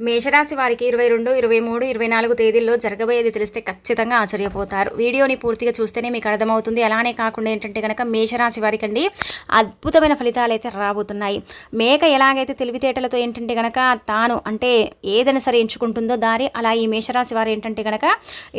మేషరాశి వారికి ఇరవై రెండు ఇరవై మూడు ఇరవై నాలుగు తేదీల్లో జరగబోయేది తెలిస్తే ఖచ్చితంగా ఆశ్చర్యపోతారు. వీడియోని పూర్తిగా చూస్తేనే మీకు అర్థమవుతుంది. అలానే కాకుండా ఏంటంటే కనుక మేషరాశి వారికి అండి అద్భుతమైన ఫలితాలు అయితే రాబోతున్నాయి. మేక ఎలాగైతే తెలివితేటలతో ఏంటంటే కనుక తాను అంటే ఏదైనా సరే ఎంచుకుంటుందో దారి అలా ఈ మేషరాశి వారు ఏంటంటే కనుక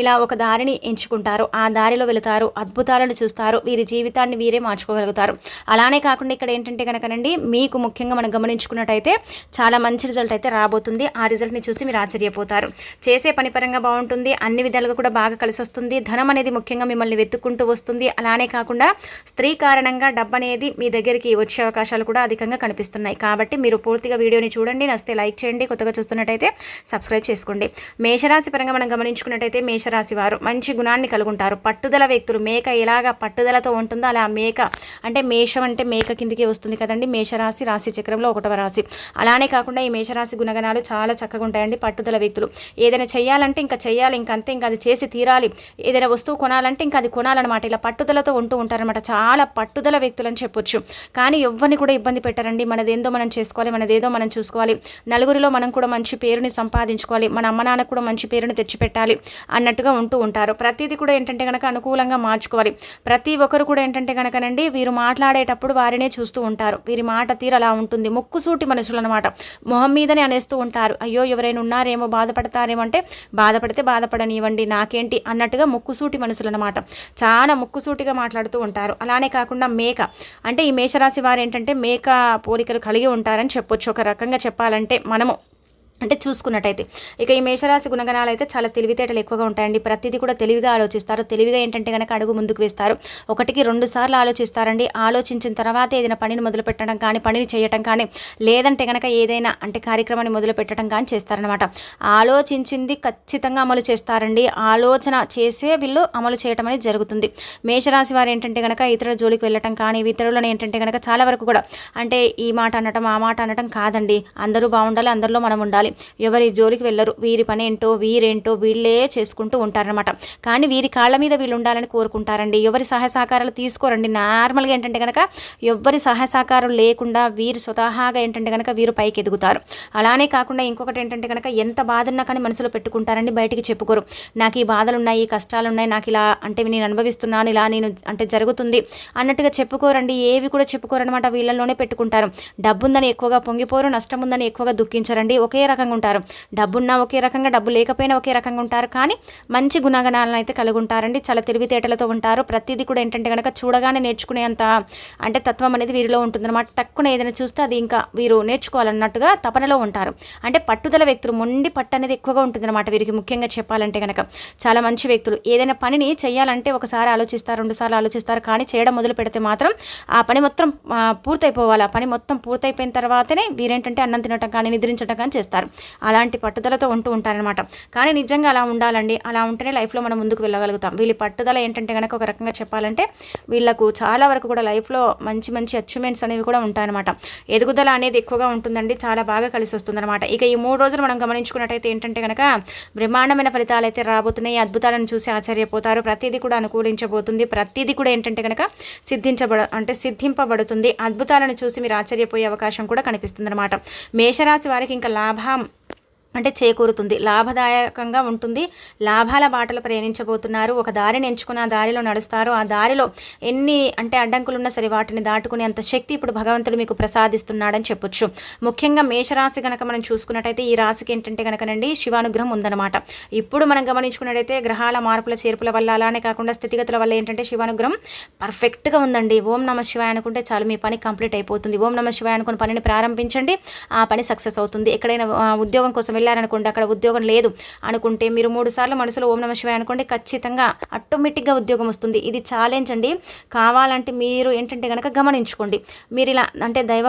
ఇలా ఒక దారిని ఎంచుకుంటారు. ఆ దారిలో వెళుతారు అద్భుతాలను చూస్తారు వీరి జీవితాన్ని వీరే మార్చుకోగలుగుతారు. అలానే కాకుండా ఇక్కడ ఏంటంటే కనుకనండి మీకు ముఖ్యంగా మనం గమనించుకున్నట్టయితే చాలా మంచి రిజల్ట్ అయితే రాబోతుంది. ఆ ఆ రిజల్ట్ని చూసి మీరు ఆశ్చర్యపోతారు. చేసే పని పరంగా బాగుంటుంది. అన్ని విధాలుగా కూడా బాగా కలిసి వస్తుంది ధనం అనేది ముఖ్యంగా మిమ్మల్ని వెతుక్కుంటూ వస్తుంది. అలానే కాకుండా స్త్రీ కారణంగా డబ్బు అనేది మీ దగ్గరికి వచ్చే అవకాశాలు కూడా అధికంగా కనిపిస్తున్నాయి. కాబట్టి మీరు పూర్తిగా వీడియోని చూడండి. నస్తే లైక్ చేయండి. కొత్తగా చూస్తున్నట్టయితే సబ్స్క్రైబ్ చేసుకోండి. మేషరాశి పరంగా మనం గమనించుకున్నట్టయితే మేషరాశి వారు మంచి గుణాన్ని కలుగుంటారు. పట్టుదల వ్యక్తులు మేక ఎలాగా పట్టుదలతో ఉంటుందో అలా మేక అంటే మేషం అంటే మేక కిందికి వస్తుంది కదండి. మేషరాశి రాశి చక్రంలో ఒకటవ రాశి. అలానే కాకుండా ఈ మేషరాశి గుణగణాలు చాలా చక్కగా ఉంటాయండి పట్టుదల వ్యక్తులు. ఏదైనా చేయాలంటే ఇంకా చేయాలి ఇంకా అంతే ఇంకా అది చేసి తీరాలి. ఏదైనా వస్తువు కొనాలంటే ఇంకా అది కొనాలన్నమాట. ఇలా పట్టుదలతో ఉంటూ ఉంటారనమాట చాలా పట్టుదల వ్యక్తులు అని చెప్పొచ్చు. కానీ ఎవరిని కూడా ఇబ్బంది పెట్టారండి. మనదేందో మనం చేసుకోవాలి మనదేదో మనం చూసుకోవాలి. నలుగురిలో మనం కూడా మంచి పేరుని సంపాదించుకోవాలి. మన అమ్మ నాన్న కూడా మంచి పేరుని తెచ్చిపెట్టాలి అన్నట్టుగా ఉంటూ ఉంటారు. ప్రతిదీ కూడా ఏంటంటే కనుక అనుకూలంగా మార్చుకోవాలి. ప్రతి ఒక్కరు కూడా ఏంటంటే కనుకనండి వీరు మాట్లాడేటప్పుడు వారినే చూస్తూ ఉంటారు. వీరి మాట తీరు అలా ఉంటుంది. ముక్కుసూటి మనుషులు అనమాట మొహం మీదనే అనేస్తూ ఉంటారు. అయ్యో ఎవరైనా ఉన్నారేమో బాధపడతారేమో అంటే బాధపడితే బాధపడనివ్వండి నాకేంటి? అన్నట్టుగా ముక్కుసూటి మనుషులు అనమాట చాలా ముక్కుసూటిగా మాట్లాడుతూ ఉంటారు. అలానే కాకుండా మేక. అంటే ఈ మేషరాశి వారు ఏంటంటే మేక పోలికలు కలిగి ఉంటారని చెప్పొచ్చు. ఒక రకంగా చెప్పాలంటే మనము. అంటే చూసుకున్నట్టయితే. ఇక ఈ మేషరాశి గుణగణాలు అయితే చాలా తెలివితేటలు ఎక్కువగా ఉంటాయండి. ప్రతిదీ కూడా తెలివిగా ఆలోచిస్తారు. తెలివిగా ఏంటంటే కనుక అడుగు ముందుకు వేస్తారు. ఒకటికి రెండు సార్లు ఆలోచిస్తారండి. ఆలోచించిన తర్వాత ఏదైనా పనిని మొదలు పెట్టడం కానీ పనిని చేయటం కానీ లేదంటే కనుక ఏదైనా అంటే కార్యక్రమాన్ని మొదలు పెట్టడం కానీ చేస్తారనమాట ఆలోచించింది ఖచ్చితంగా అమలు చేస్తారండి. ఆలోచన చేసే వీళ్ళు అమలు చేయటం అనేది జరుగుతుంది. మేషరాశి వారు ఏంటంటే కనుక ఇతరుల జోలికి వెళ్ళటం కానీ ఇతరులను ఏంటంటే కనుక చాలా వరకు కూడా అంటే ఈ మాట అనటం ఆ మాట అనటం కాదండి. అందరూ బాగుండాలి అందరిలో మనం ఉండాలి. ఎవరి జోలికి వెళ్ళరు. వీరి పని ఏంటో వీరేంటో వీళ్ళే చేసుకుంటూ ఉంటారనమాట కానీ వీరి కాళ్ళ మీద వీళ్ళు ఉండాలని కోరుకుంటారండి. ఎవరి సహాయ సహకారాలు తీసుకోరండి. నార్మల్గా ఏంటంటే కనుక ఎవరి సహాయ సహకారం లేకుండా వీరు స్వతహాగా ఏంటంటే కనుక వీరు పైకి ఎదుగుతారు. అలానే కాకుండా ఇంకొకటి ఏంటంటే కనుక ఎంత బాధ ఉన్నా కానీ మనసులో పెట్టుకుంటారండి. బయటికి చెప్పుకోరు. నాకు ఈ బాధలు ఉన్నాయి ఈ కష్టాలు ఉన్నాయి నాకు ఇలా అంటే నేను అనుభవిస్తున్నాను ఇలా నేను అంటే జరుగుతుంది అన్నట్టుగా చెప్పుకోరండి. ఏవి కూడా చెప్పుకోరనమాట వీళ్ళలోనే పెట్టుకుంటారు. డబ్బు ఉందని ఎక్కువగా పొంగిపోరు నష్టం ఉందని ఎక్కువగా దుఃఖించరండి. ఒకే రకంగా ఉంటారు. డబ్బున్నా ఒకే రకంగా డబ్బు లేకపోయినా ఒకే రకంగా ఉంటారు. కానీ మంచి గుణగణాలను అయితే కలిగి ఉంటారండి. చాలా తెలివితేటలతో ఉంటారు. ప్రతిదీ కూడా ఏంటంటే కనుక చూడగానే నేర్చుకునేంత అంటే తత్వం అనేది వీరిలో ఉంటుందన్నమాట. టక్కున ఏదైనా చూస్తే అది ఇంకా వీరు నేర్చుకోవాలన్నట్టుగా తపనలో ఉంటారు. అంటే పట్టుదల వ్యక్తులు మొండి పట్టు అనేది ఎక్కువగా ఉంటుందన్నమాట వీరికి ముఖ్యంగా చెప్పాలంటే కనుక చాలా మంచి వ్యక్తులు. ఏదైనా పనిని చేయాలంటే ఒకసారి ఆలోచిస్తారు రెండుసార్లు ఆలోచిస్తారు. కానీ చేయడం మొదలు పెడితే మాత్రం ఆ పని మొత్తం పూర్తయిపోవాలి. ఆ పని మొత్తం పూర్తయిపోయిన తర్వాతనే వీరేంటంటే అన్నం తినటం కానీ నిద్రించటం కానీ చేస్తారు. అలాంటి పట్టుదలతో ఉంటూ ఉంటారనమాట కానీ నిజంగా అలా ఉండాలండి. అలా ఉంటేనే లైఫ్లో మనం ముందుకు వెళ్ళగలుగుతాం. వీళ్ళ పట్టుదల ఏంటంటే కనుక ఒక రకంగా చెప్పాలంటే వీళ్ళకు చాలా వరకు కూడా లైఫ్లో మంచి మంచి అచీవ్మెంట్స్ అనేవి కూడా ఉంటాయన్నమాట. ఎదుగుదల అనేది ఎక్కువగా ఉంటుందండి. చాలా బాగా కలిసి వస్తుందన్నమాట ఇక ఈ మూడు రోజులు మనం గమనించుకున్నట్టయితే ఏంటంటే కనుక బ్రహ్మాండమైన ఫలితాలు అయితే రాబోతున్నాయి. అద్భుతాలను చూసి ఆశ్చర్యపోతారు. ప్రతిదీ కూడా అనుకూలించబోతుంది. ప్రతిదీ కూడా ఏంటంటే కనుక సిద్ధించబడ అంటే సిద్ధింపబడుతుంది. అద్భుతాలను చూసి మీరు ఆశ్చర్యపోయే అవకాశం కూడా కనిపిస్తుంది అనమాట మేషరాశి వారికి ఇంకా లాభ అంటే చేకూరుతుంది. లాభదాయకంగా ఉంటుంది. లాభాల బాటలు ప్రయాణించబోతున్నారు ఒక దారిని ఎంచుకుని ఆ దారిలో నడుస్తారు. ఆ దారిలో ఎన్ని అంటే అడ్డంకులు ఉన్నా సరే వాటిని దాటుకునే అంత శక్తి ఇప్పుడు భగవంతుడు మీకు ప్రసాదిస్తున్నాడని చెప్పొచ్చు. ముఖ్యంగా మేషరాశి కనుక మనం చూసుకున్నట్టయితే ఈ రాశికి ఏంటంటే కనుకనండి శివానుగ్రహం ఉందన్నమాట. ఇప్పుడు మనం గమనించుకున్నట్టయితే గ్రహాల మార్పుల చేర్పుల వల్ల అలానే కాకుండా స్థితిగతుల వల్ల ఏంటంటే శివానుగ్రహం పర్ఫెక్ట్గా ఉందండి. ఓం నమ శివాయ అనుకుంటే చాలు మీ పని కంప్లీట్ అయిపోతుంది. ఓం నమ శివాయ అనుకుని పనిని ప్రారంభించండి. ఆ పని సక్సెస్ అవుతుంది. ఎక్కడైనా ఉద్యోగం కోసం వెళ్ళారనుకోండి అక్కడ ఉద్యోగం లేదు. అనుకుంటే మీరు మూడు సార్లు మనసులో ఓం నమ శివాయ అనుకోండి ఖచ్చితంగా ఆటోమేటిక్గా ఉద్యోగం వస్తుంది. ఇది ఛాలెంజ్ అండి. కావాలంటే మీరు ఏంటంటే కనుక గమనించుకోండి. మీరు ఇలా అంటే దైవ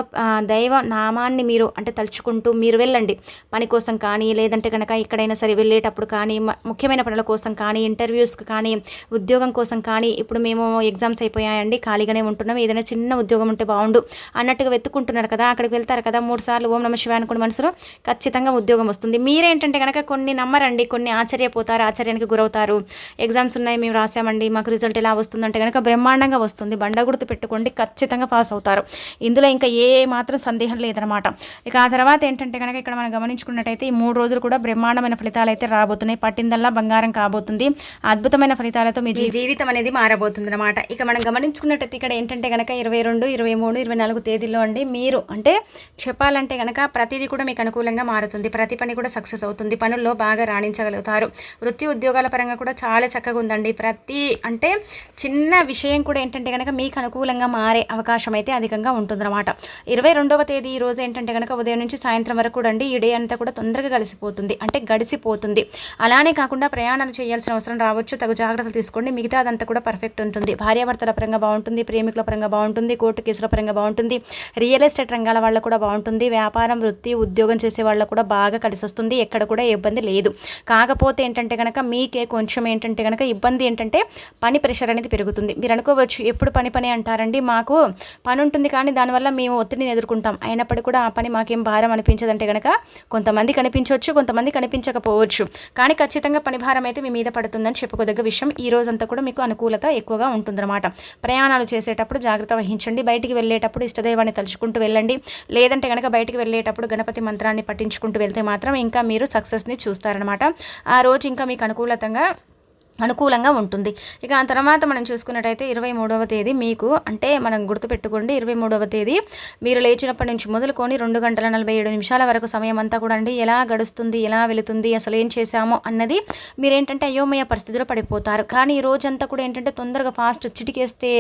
దైవ నామాన్ని మీరు అంటే తలుచుకుంటూ మీరు వెళ్ళండి. పని కోసం కానీ లేదంటే కనుక ఎక్కడైనా సరే వెళ్ళేటప్పుడు కానీ ముఖ్యమైన పనుల కోసం కానీ ఇంటర్వ్యూస్కి కానీ ఉద్యోగం కోసం కానీ ఇప్పుడు మేము ఎగ్జామ్స్ అయిపోయాయండి ఖాళీగానే ఉంటున్నాం. ఏదైనా చిన్న ఉద్యోగం ఉంటే బాగుండు. అన్నట్టుగా వెతుక్కుంటున్నారు కదా అక్కడికి వెళ్తారు కదా మూడు సార్లు ఓం నమ శివాయ అనుకున్న మనసులో ఖచ్చితంగా ఉద్యోగం వస్తుంది. వస్తుంది మీరేంటంటే కనుక కొన్ని నమ్మరండి కొన్ని ఆశ్చర్యపోతారు ఆశ్చర్యానికి గురవుతారు. ఎగ్జామ్స్ ఉన్నాయి మేము రాసామండి మాకు రిజల్ట్ ఎలా వస్తుందంటే కనుక బ్రహ్మాండంగా వస్తుంది. బండ గుర్తు పెట్టుకోండి ఖచ్చితంగా పాస్ అవుతారు. ఇందులో ఇంకా ఏ మాత్రం సందేహం లేదనమాట ఇక ఆ తర్వాత ఏంటంటే కనుక ఇక్కడ మనం గమనించుకున్నట్టయితే ఈ మూడు రోజులు కూడా బ్రహ్మాండమైన ఫలితాలు అయితే రాబోతున్నాయి. పట్టిందల్లా బంగారం కాబోతుంది. అద్భుతమైన ఫలితాలతో మీ జీవితం అనేది మారబోతుంది అనమాట ఇక మనం గమనించుకున్నట్టయితే ఇక్కడ ఏంటంటే కనుక ఇరవై రెండు ఇరవై మూడు ఇరవై నాలుగు తేదీల్లో అండి మీరు అంటే చెప్పాలంటే కనుక ప్రతిదీ కూడా మీకు అనుకూలంగా మారుతుంది. ప్రతి పని కూడా సక్సెస్ అవుతుంది. పనుల్లో బాగా రాణించగలుగుతారు. వృత్తి ఉద్యోగాల పరంగా కూడా చాలా చక్కగా ఉందండి. ప్రతి అంటే చిన్న విషయం కూడా ఏంటంటే కనుక మీకు అనుకూలంగా మారే అవకాశం అయితే అధికంగా ఉంటుందన్నమాట. ఇరవై రెండవ తేదీ ఈ రోజు ఏంటంటే కనుక ఉదయం నుంచి సాయంత్రం వరకు కూడా అండి ఈ డే అంతా కూడా తొందరగా కలిసిపోతుంది. అంటే గడిసిపోతుంది. అలానే కాకుండా ప్రయాణాలు చేయాల్సిన అవసరం రావచ్చు. తగు జాగ్రత్తలు తీసుకోండి. మిగతా అదంతా కూడా పర్ఫెక్ట్ ఉంటుంది. భార్యాభర్తల పరంగా బాగుంటుంది. ప్రేమికుల పరంగా బాగుంటుంది. కోర్టు కేసుల పరంగా బాగుంటుంది. రియల్ ఎస్టేట్ రంగాల వాళ్ళ కూడా బాగుంటుంది. వ్యాపారం వృత్తి ఉద్యోగం చేసే వాళ్ళ కూడా బాగా కలిసి వస్తుంది ఎక్కడ కూడా ఇబ్బంది లేదు. కాకపోతే ఏంటంటే కనుక మీకే కొంచెం ఏంటంటే కనుక ఇబ్బంది ఏంటంటే పని ప్రెషర్ అనేది పెరుగుతుంది. మీరు అనుకోవచ్చు ఎప్పుడు పని పని అంటారండి మాకు పని ఉంటుంది కానీ దానివల్ల మేము ఒత్తిడిని ఎదుర్కొంటాం. అయినప్పటికీ కూడా ఆ పని మాకేం భారం అనిపించదంటే కనుక కొంతమంది కనిపించవచ్చు కొంతమంది కనిపించకపోవచ్చు. కానీ ఖచ్చితంగా పని భారం అయితే మీ మీద పడుతుందని చెప్పుకోదగ్గ విషయం. ఈ రోజంతా కూడా మీకు అనుకూలత ఎక్కువగా ఉంటుందన్నమాట. ప్రయాణాలు చేసేటప్పుడు జాగ్రత్త వహించండి. బయటికి వెళ్ళేటప్పుడు ఇష్టదైవాన్ని తలుచుకుంటూ వెళ్ళండి. లేదంటే కనుక బయటికి వెళ్ళేటప్పుడు గణపతి మంత్రాన్ని పఠించుకుంటూ వెళ్తే మాత్రం ఇంకా మీరు సక్సెస్ని చూస్తారనమాట ఆ రోజు ఇంకా మీకు అనుకూలతంగా అనుకూలంగా ఉంటుంది. ఇక ఆ తర్వాత మనం చూసుకున్నట్టయితే ఇరవై మూడవ తేదీ మీకు అంటే మనం గుర్తుపెట్టుకోండి ఇరవై మూడవ తేదీ మీరు లేచినప్పటి నుంచి మొదలుకొని రెండు గంటల నలభై ఏడు నిమిషాల వరకు సమయం అంతా కూడా అండి ఎలా గడుస్తుంది ఎలా వెళుతుంది అసలు ఏం చేశామో అన్నది మీరేంటంటే అయోమయ పరిస్థితిలో పడిపోతారు. కానీ ఈ రోజంతా కూడా ఏంటంటే తొందరగా ఫాస్ట్ చిటికేస్తే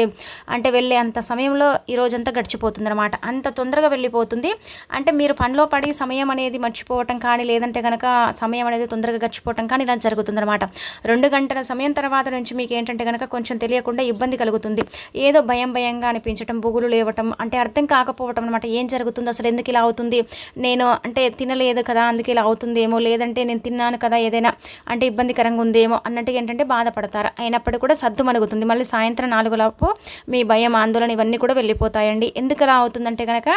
అంటే వెళ్ళే అంత సమయంలో ఈ రోజంతా గడిచిపోతుంది అనమాట అంత తొందరగా వెళ్ళిపోతుంది. అంటే మీరు పనిలో పడి సమయం అనేది మర్చిపోవటం కానీ లేదంటే కనుక సమయం అనేది తొందరగా గడిచిపోవటం కానీ ఇలా జరుగుతుంది అనమాట రెండు గంటల సమయం తర్వాత నుంచి మీకు ఏంటంటే కనుక కొంచెం తెలియకుండా ఇబ్బంది కలుగుతుంది. ఏదో భయం భయంగా అనిపించటం బొగులు లేవటం అంటే అర్థం కాకపోవటం అనమాట ఏం జరుగుతుంది? అసలు ఎందుకు ఇలా అవుతుంది? నేను అంటే తినలేదు కదా అందుకే ఇలా అవుతుందేమో? లేదంటే నేను తిన్నాను కదా ఏదైనా అంటే ఇబ్బందికరంగా ఉందేమో? అన్నట్టుగా ఏంటంటే బాధపడతారు. అయినప్పటికీ కూడా సద్దు మణుగుతుంది. మళ్ళీ సాయంత్రం నాలుగు లోపు మీ భయం ఆందోళన ఇవన్నీ కూడా వెళ్ళిపోతాయండి. ఎందుకు అలా అవుతుందంటే కనుక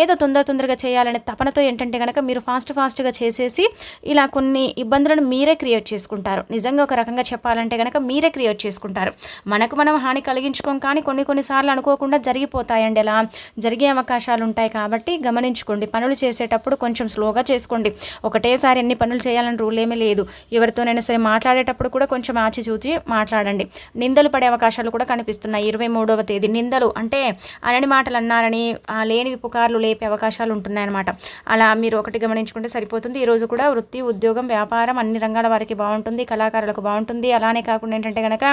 ఏదో తొందర తొందరగా చేయాలనే తపనతో ఏంటంటే కనుక మీరు ఫాస్ట్ ఫాస్ట్గా చేసేసి ఇలా కొన్ని ఇబ్బందులను మీరే క్రియేట్ చేసుకుంటారు. నిజంగా ఒక రకంగా చెప్పాలి చెప్పాలంటే కనుక మీరే క్రియేట్ చేసుకుంటారు. మనకు మనం హాని కలిగించుకోం కానీ కొన్ని కొన్నిసార్లు అనుకోకుండా జరిగిపోతాయండి అలా. జరిగే అవకాశాలు ఉంటాయి కాబట్టి గమనించుకోండి. పనులు చేసేటప్పుడు కొంచెం స్లోగా చేసుకోండి. ఒకటేసారి ఎన్ని పనులు చేయాలని రూల్ ఏమీ లేదు. ఎవరితోనైనా సరే మాట్లాడేటప్పుడు కూడా కొంచెం ఆచి చూచి మాట్లాడండి. నిందలు పడే అవకాశాలు కూడా కనిపిస్తున్నాయి. ఇరవై మూడవ తేదీ నిందలు అంటే అనని మాటలు అన్నారని ఆ లేనివి పుకార్లు లేపే అవకాశాలు ఉంటున్నాయన్నమాట. అలా మీరు ఒకటి గమనించుకుంటే సరిపోతుంది. ఈరోజు కూడా వృత్తి ఉద్యోగం వ్యాపారం అన్ని రంగాల వారికి బాగుంటుంది. కళాకారులకు బాగుంటుంది. అలానే కాకుండా ఏంటంటే కనుక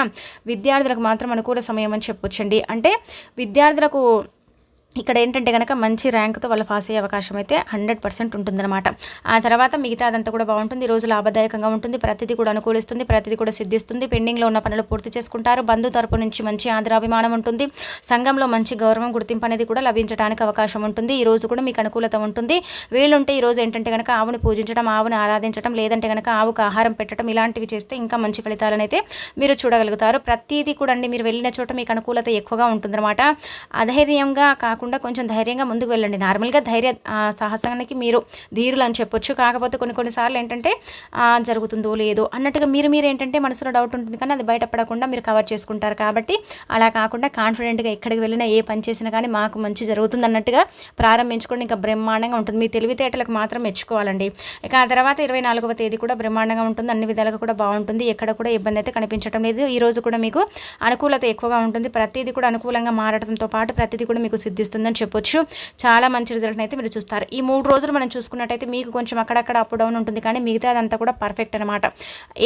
విద్యార్థులకు మాత్రం అనుకూల సమయం అని చెప్పొచ్చండి. అంటే విద్యార్థులకు ఇక్కడ ఏంటంటే కనుక మంచి ర్యాంక్తో వాళ్ళు పాస్ అయ్యే అవకాశం అయితే హండ్రెడ్ పర్సెంట్ ఉంటుందన్నమాట. ఆ తర్వాత మిగతా అదంతా కూడా బాగుంటుంది. రోజు లాభదాయకంగా ఉంటుంది. ప్రతిదీ కూడా అనుకూలిస్తుంది. ప్రతిదీ కూడా సిద్ధిస్తుంది. పెండింగ్లో ఉన్న పనులు పూర్తి చేసుకుంటారు. బంధు తరపు నుంచి మంచి ఆదరాభిమానం ఉంటుంది. సంఘంలో మంచి గౌరవం గుర్తింపు అనేది కూడా లభించడానికి అవకాశం ఉంటుంది. ఈ రోజు కూడా మీకు అనుకూలత ఉంటుంది. వీళ్ళుంటే ఈ రోజు ఏంటంటే కనుక ఆవుని పూజించడం ఆవుని ఆరాధించడం లేదంటే కనుక ఆవుకు ఆహారం పెట్టడం ఇలాంటివి చేస్తే ఇంకా మంచి ఫలితాలను అయితే మీరు చూడగలుగుతారు. ప్రతిదీ కూడా అండి. మీరు వెళ్ళిన చోట మీకు అనుకూలత ఎక్కువగా ఉంటుందన్నమాట. అధైర్యంగా కాకుండా కొంచెం ధైర్యంగా ముందుకు వెళ్ళండి. నార్మల్గా ధైర్య సాహసానికి మీరు ధీరులు అని చెప్పొచ్చు. కాకపోతే కొన్ని కొన్నిసార్లు ఏంటంటే జరుగుతుందో లేదో అన్నట్టుగా మీరు మీరు ఏంటంటే మనసులో డౌట్ ఉంటుంది కానీ అది బయటపడకుండా మీరు కవర్ చేసుకుంటారు. కాబట్టి అలా కాకుండా కాన్ఫిడెంట్గా ఎక్కడికి వెళ్ళినా ఏ పని చేసినా కానీ మాకు మంచి జరుగుతుంది అన్నట్టుగా ప్రారంభించుకోండి. ఇంకా బ్రహ్మాండంగా ఉంటుంది. మీ తెలివితేటలకు మాత్రం మెచ్చుకోవాలండి. ఇక ఆ తర్వాత ఇరవై నాలుగవ తేదీ కూడా బ్రహ్మాండంగా ఉంటుంది. అన్ని విధాలుగా కూడా బాగుంటుంది. ఎక్కడ కూడా ఇబ్బంది అయితే కనిపించడం లేదు. ఈ రోజు కూడా మీకు అనుకూలత ఎక్కువగా ఉంటుంది. ప్రతిదీ కూడా అనుకూలంగా మారడంతో పాటు ప్రతిదీ కూడా మీకు సిద్ధిస్తుంది. సిద్ధిస్తుందని చెప్పొచ్చు. చాలా మంచి రిజల్ట్ని అయితే మీరు చూస్తారు. ఈ మూడు రోజులు మనం చూసుకున్నట్టయితే మీకు కొంచెం అక్కడక్కడ అప్ డౌన్ ఉంటుంది కానీ మిగతా అదంతా కూడా పర్ఫెక్ట్ అనమాట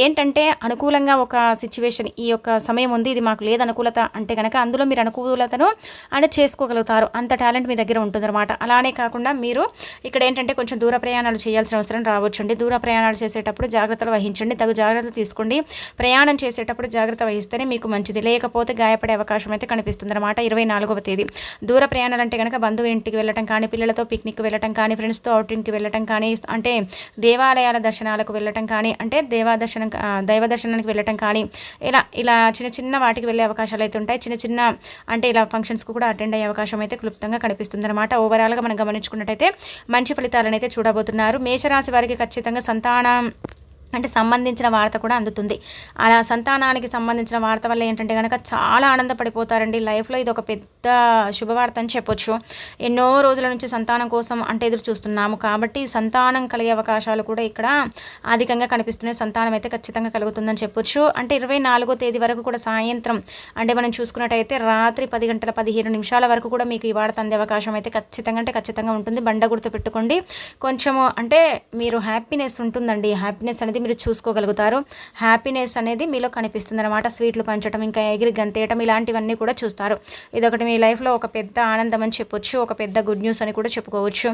ఏంటంటే అనుకూలంగా ఒక సిచ్యువేషన్ ఈ యొక్క సమయం ఉంది ఇది మాకు లేదు అనుకూలత అంటే కనుక అందులో మీరు అనుకూలతను అంటే చేసుకోగలుగుతారు. అంత టాలెంట్ మీ దగ్గర ఉంటుందన్నమాట. అలానే కాకుండా మీరు ఇక్కడ ఏంటంటే కొంచెం దూర ప్రయాణాలు చేయాల్సిన అవసరం రావచ్చండి. దూర ప్రయాణాలు చేసేటప్పుడు జాగ్రత్తలు వహించండి. తగు జాగ్రత్తలు తీసుకోండి. ప్రయాణం చేసేటప్పుడు జాగ్రత్త వహిస్తేనే మీకు మంచిది. లేకపోతే గాయపడే అవకాశం అయితే కనిపిస్తుంది అనమాట ఇరవై నాలుగవ తేదీ. దూర ప్రయాణం అంటే కనుక బంధువు ఇంటికి వెళ్ళటం కానీ పిల్లలతో పిక్నిక్ వెళ్ళటం కానీ ఫ్రెండ్స్తో అవుటింగ్కి వెళ్ళటం కానీ అంటే దేవాలయాల దర్శనాలకు వెళ్ళటం కానీ అంటే దేవా దర్శనం దైవ దర్శనానికి వెళ్ళటం కానీ ఇలా ఇలా చిన్న చిన్న వాటికి వెళ్ళే అవకాశాలు అయితే ఉంటాయి. చిన్న చిన్న అంటే ఇలా ఫంక్షన్స్కి కూడా అటెండ్ అయ్యే అవకాశం అయితే క్లుప్తంగా కనిపిస్తుంది అనమాట ఓవరాల్గా మనం గమనించుకున్నట్టయితే మంచి ఫలితాలను అయితే చూడబోతున్నారు. మేషరాశి వారికి ఖచ్చితంగా సంతానం అంటే సంబంధించిన వార్త కూడా అందుతుంది. అలా సంతానానికి సంబంధించిన వార్త వల్ల ఏంటంటే కనుక చాలా ఆనందపడిపోతారండి. లైఫ్లో ఇది ఒక పెద్ద శుభవార్త అని చెప్పొచ్చు. ఎన్నో రోజుల నుంచి సంతానం కోసం అంటే ఎదురు చూస్తున్నాము. కాబట్టి సంతానం కలిగే అవకాశాలు కూడా ఇక్కడ అధికంగా కనిపిస్తున్నాయి సంతానం అయితే ఖచ్చితంగా కలుగుతుందని చెప్పొచ్చు. అంటే ఇరవై నాలుగో తేదీ వరకు కూడా సాయంత్రం అంటే మనం చూసుకున్నట్టయితే రాత్రి పది గంటల పదిహేను నిమిషాల వరకు కూడా మీకు ఈ వార్త అందే అవకాశం అయితే ఖచ్చితంగా అంటే ఖచ్చితంగా ఉంటుంది. బండ గుర్తు పెట్టుకోండి. కొంచెము అంటే మీరు హ్యాపీనెస్ ఉంటుందండి. హ్యాపీనెస్ అనేది మీరు చూసుకోగలుగుతారు. హ్యాపీనెస్ అనేది మీలో కనిపిస్తుంది అనమాట స్వీట్లు పంచడం ఇంకా ఎగిరి గంతేయటం ఇలాంటివన్నీ కూడా చూస్తారు. ఇదొకటి మీ లైఫ్లో ఒక పెద్ద ఆనందం అని చెప్పొచ్చు ఒక పెద్ద గుడ్ న్యూస్ అని కూడా చెప్పుకోవచ్చు.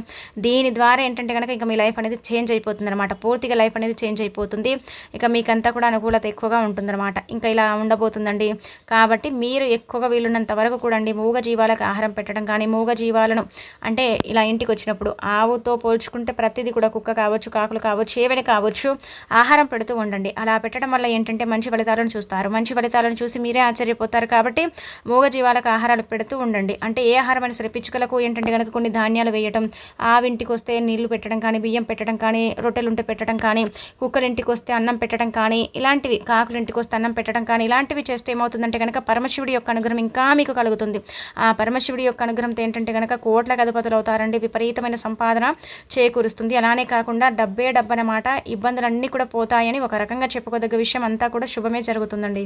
దీని ద్వారా ఏంటంటే కనుక ఇంకా మీ లైఫ్ అనేది చేంజ్ అయిపోతుంది అనమాట పూర్తిగా లైఫ్ అనేది చేంజ్ అయిపోతుంది. ఇక మీకంతా కూడా అనుకూలత ఎక్కువగా ఉంటుందన్నమాట. ఇంకా ఇలా ఉండబోతుందండి. కాబట్టి మీరు ఎక్కువగా వీలున్నంత వరకు కూడా అండి మూగ జీవాలకు ఆహారం పెట్టడం కానీ మూగ జీవాలను అంటే ఇలా ఇంటికి వచ్చినప్పుడు ఆవుతో పోల్చుకుంటే ప్రతిదీ కూడా కుక్క కావచ్చు కాకులు కావచ్చు ఏవైనా కావచ్చు. ఆహారం పెడుతూ ఉండండి. అలా పెట్టడం వల్ల ఏంటంటే మంచి ఫలితాలను చూస్తారు. మంచి ఫలితాలను చూసి మీరే ఆశ్చర్యపోతారు కాబట్టి మూగ జీవాలకు ఆహారాలు పెడుతూ ఉండండి. అంటే ఏ ఆహారం అయినా సరే పిచ్చుకలకు ఏంటంటే కనుక కొన్ని ధాన్యాలు వేయటం ఆవింటికి వస్తే నీళ్ళు పెట్టడం కానీ బియ్యం పెట్టడం కానీ రొట్టెలు ఉంటే పెట్టడం కానీ కుక్కలింటికి వస్తే అన్నం పెట్టడం కానీ ఇలాంటివి కాకులింటికి వస్తే అన్నం పెట్టడం కానీ ఇలాంటివి చేస్తే ఏమవుతుందంటే కనుక పరమశివుడి యొక్క అనుగ్రహం ఇంకా మీకు కలుగుతుంది. ఆ పరమశివుడి యొక్క అనుగ్రహంతో ఏంటంటే కనుక కోట్ల అధిపతులు అవుతారండి. విపరీతమైన సంపాదన చేకూరుస్తుంది. అలానే కాకుండా డబ్బే డబ్బనమాట. ఇబ్బందులన్నీ కూడా కూడా పోతాయని ఒక రకంగా చెప్పుకోదగ్గ విషయం అంతా కూడా శుభమే జరుగుతుందండి.